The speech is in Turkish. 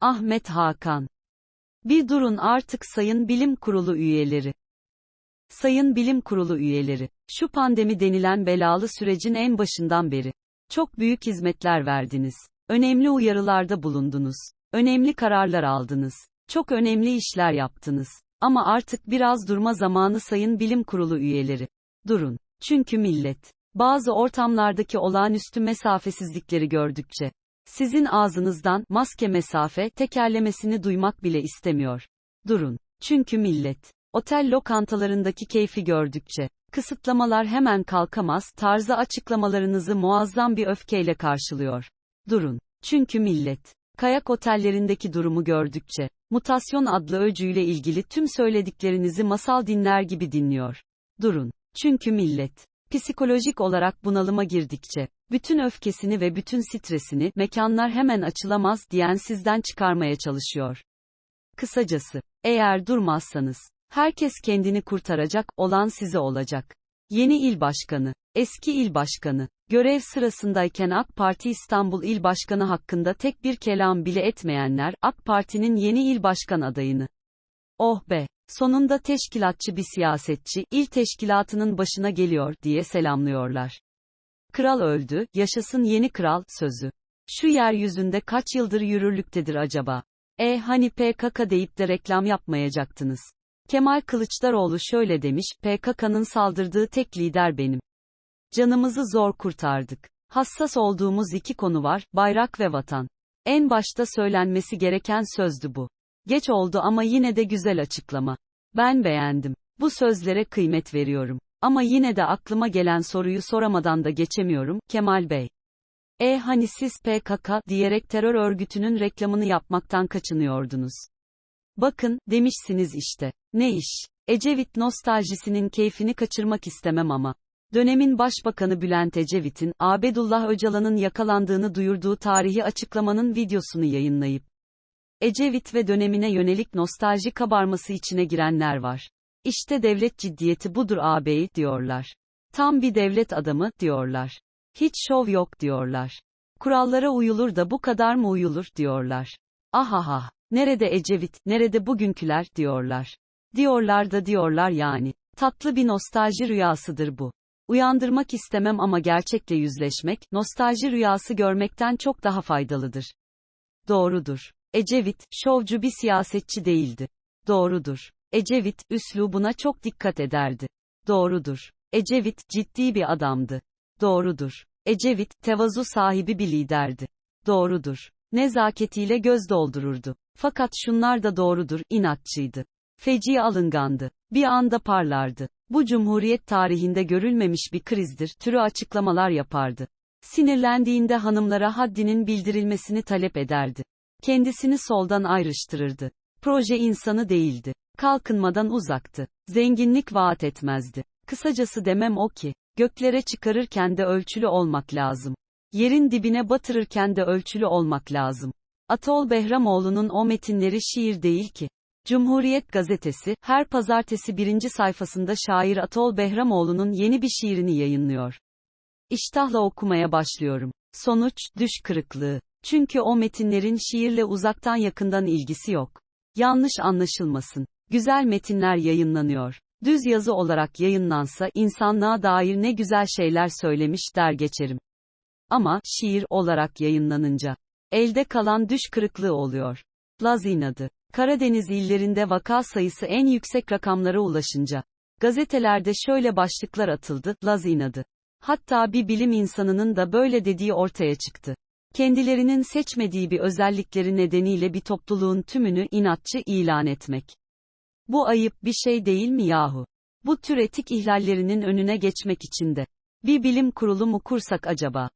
Ahmet Hakan. Bir durun artık Sayın Bilim Kurulu üyeleri. Sayın Bilim Kurulu üyeleri, şu pandemi denilen belalı sürecin en başından beri çok büyük hizmetler verdiniz. Önemli uyarılarda bulundunuz. Önemli kararlar aldınız. Çok önemli işler yaptınız. Ama artık biraz durma zamanı Sayın Bilim Kurulu üyeleri. Durun. Çünkü millet bazı ortamlardaki olağanüstü mesafesizlikleri gördükçe sizin ağzınızdan maske mesafe tekerlemesini duymak bile istemiyor. Durun. Çünkü millet otel lokantalarındaki keyfi gördükçe kısıtlamalar hemen kalkamaz tarzı açıklamalarınızı muazzam bir öfkeyle karşılıyor. Durun. Çünkü millet kayak otellerindeki durumu gördükçe mutasyon adlı öcüyle ilgili tüm söylediklerinizi masal dinler gibi dinliyor. Durun. Çünkü millet psikolojik olarak bunalıma girdikçe, bütün öfkesini ve bütün stresini, mekanlar hemen açılamaz diyen sizden çıkarmaya çalışıyor. Kısacası, eğer durmazsanız, herkes kendini kurtaracak, olan size olacak. Yeni il başkanı, eski il başkanı, görev sırasındayken AK Parti İstanbul İl Başkanı hakkında tek bir kelam bile etmeyenler, AK Parti'nin yeni il başkan adayını. Oh be! Sonunda teşkilatçı bir siyasetçi, il teşkilatının başına geliyor, diye selamlıyorlar. Kral öldü, yaşasın yeni kral, sözü. Şu yeryüzünde kaç yıldır yürürlüktedir acaba? E hani PKK deyip de reklam yapmayacaktınız. Kemal Kılıçdaroğlu şöyle demiş, PKK'nın saldırdığı tek lider benim. Canımızı zor kurtardık. Hassas olduğumuz iki konu var, bayrak ve vatan. En başta söylenmesi gereken sözdü bu. Geç oldu ama yine de güzel açıklama. Ben beğendim. Bu sözlere kıymet veriyorum. Ama yine de aklıma gelen soruyu soramadan da geçemiyorum, Kemal Bey. E hani siz PKK diyerek terör örgütünün reklamını yapmaktan kaçınıyordunuz. Bakın, demişsiniz işte. Ne iş? Ecevit nostaljisinin keyfini kaçırmak istemem ama. Dönemin Başbakanı Bülent Ecevit'in, Abedullah Öcalan'ın yakalandığını duyurduğu tarihi açıklamanın videosunu yayınlayıp, Ecevit ve dönemine yönelik nostalji kabarması içine girenler var. İşte devlet ciddiyeti budur ağabey, diyorlar. Tam bir devlet adamı, diyorlar. Hiç şov yok, diyorlar. Kurallara uyulur da bu kadar mı uyulur, diyorlar. Ahaha, nerede Ecevit, nerede bugünküler, diyorlar. Diyorlar da diyorlar yani. Tatlı bir nostalji rüyasıdır bu. Uyandırmak istemem ama gerçekle yüzleşmek, nostalji rüyası görmekten çok daha faydalıdır. Doğrudur. Ecevit, şovcu bir siyasetçi değildi. Doğrudur. Ecevit, üslubuna çok dikkat ederdi. Doğrudur. Ecevit, ciddi bir adamdı. Doğrudur. Ecevit, tevazu sahibi bir liderdi. Doğrudur. Nezaketiyle göz doldururdu. Fakat şunlar da doğrudur, inatçıydı. Feci alıngandı. Bir anda parlardı. Bu cumhuriyet tarihinde görülmemiş bir krizdir, türü açıklamalar yapardı. Sinirlendiğinde hanımlara haddinin bildirilmesini talep ederdi. Kendisini soldan ayrıştırırdı. Proje insanı değildi. Kalkınmadan uzaktı. Zenginlik vaat etmezdi. Kısacası demem o ki, göklere çıkarırken de ölçülü olmak lazım. Yerin dibine batırırken de ölçülü olmak lazım. Atol Behramoğlu'nun o metinleri şiir değil ki. Cumhuriyet Gazetesi, her pazartesi birinci sayfasında şair Atol Behramoğlu'nun yeni bir şiirini yayınlıyor. İştahla okumaya başlıyorum. Sonuç, düş kırıklığı. Çünkü o metinlerin şiirle uzaktan yakından ilgisi yok. Yanlış anlaşılmasın. Güzel metinler yayınlanıyor. Düz yazı olarak yayınlansa insanlığa dair ne güzel şeyler söylemiş der geçerim. Ama şiir olarak yayınlanınca elde kalan düş kırıklığı oluyor. Laz inadı. Karadeniz illerinde vaka sayısı en yüksek rakamlara ulaşınca gazetelerde şöyle başlıklar atıldı. Laz inadı. Hatta bir bilim insanının da böyle dediği ortaya çıktı. Kendilerinin seçmediği bir özellikleri nedeniyle bir topluluğun tümünü inatçı ilan etmek. Bu ayıp bir şey değil mi yahu? Bu tür etik ihlallerinin önüne geçmek için de bir bilim kurulu mu kursak acaba?